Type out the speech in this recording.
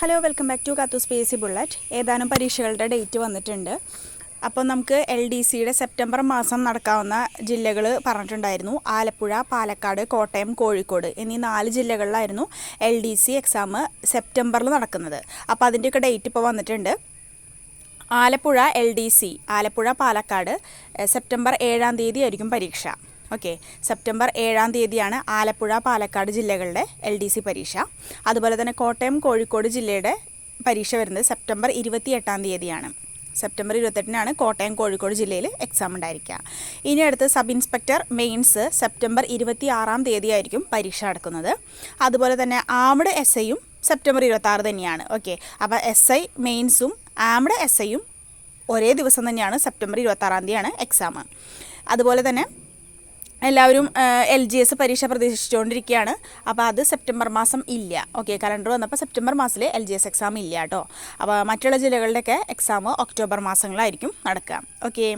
Hello welcome back to കത്തു സ്പേസി bullet ഏതാനും പരീക്ഷകളുടെ ഡേറ്റ് വന്നിട്ടുണ്ട്. അപ്പോൾ നമുക്ക് എൽ ഡി സിയുടെ സെപ്റ്റംബർ മാസം നടക്കാവുന്ന ജില്ലകൾ പറഞ്ഞിട്ടുണ്ടായിരുന്നു. ആലപ്പുഴ പാലക്കാട് കോട്ടയം കോഴിക്കോട് എന്നീ നാല് ജില്ലകളിലായിരുന്നു എൽ ഡി സി എക്സാം സെപ്റ്റംബറിൽ നടക്കുന്നത്. അപ്പോൾ അതിന്റെയൊക്കെ ഡേറ്റ് ഇപ്പോൾ വന്നിട്ടുണ്ട്. Alappuzha L D C Alappuzha Palakkad September ഏഴാം തീയതി ആയിരിക്കും പരീക്ഷ. ഓക്കെ സെപ്റ്റംബർ ഏഴാം തീയതിയാണ് ആലപ്പുഴ പാലക്കാട് ജില്ലകളുടെ എൽ ഡി സി പരീക്ഷ. അതുപോലെ തന്നെ കോട്ടയം കോഴിക്കോട് ജില്ലയുടെ പരീക്ഷ വരുന്നത് സെപ്റ്റംബർ ഇരുപത്തി എട്ടാം തീയതിയാണ്. സെപ്റ്റംബർ ഇരുപത്തെട്ടിനാണ് കോട്ടയം കോഴിക്കോട് ജില്ലയിൽ എക്സാം ഉണ്ടായിരിക്കുക. ഇനി അടുത്ത് സബ് ഇൻസ്പെക്ടർ മെയിൻസ് സെപ്റ്റംബർ ഇരുപത്തി ആറാം തീയതി ആയിരിക്കും പരീക്ഷ നടക്കുന്നത്. അതുപോലെ തന്നെ ആമഡ് എസ് ഐയും സെപ്റ്റംബർ ഇരുപത്തി തന്നെയാണ്. ഓക്കെ അപ്പോൾ എസ് ഐ മെയിൻസും ആംഡ് എസ് ഐയും ഒരേ ദിവസം തന്നെയാണ് സെപ്റ്റംബർ ഇരുപത്തി ആറാം തീയതിയാണ് എക്സാം അതുപോലെ തന്നെ എല്ലാവരും എൽ ജി എസ് പരീക്ഷ പ്രതീക്ഷിച്ചുകൊണ്ടിരിക്കുകയാണ്. അപ്പോൾ അത് സെപ്റ്റംബർ മാസം ഇല്ല. ഓക്കെ കലണ്ടർ വന്നപ്പോൾ സെപ്റ്റംബർ മാസത്തിൽ എൽ ജി എസ് എക്സാം ഇല്ല കേട്ടോ. അപ്പോൾ മറ്റുള്ള ജില്ലകളുടെയൊക്കെ എക്സാം ഒക്ടോബർ മാസങ്ങളായിരിക്കും നടക്കുക. ഓക്കെ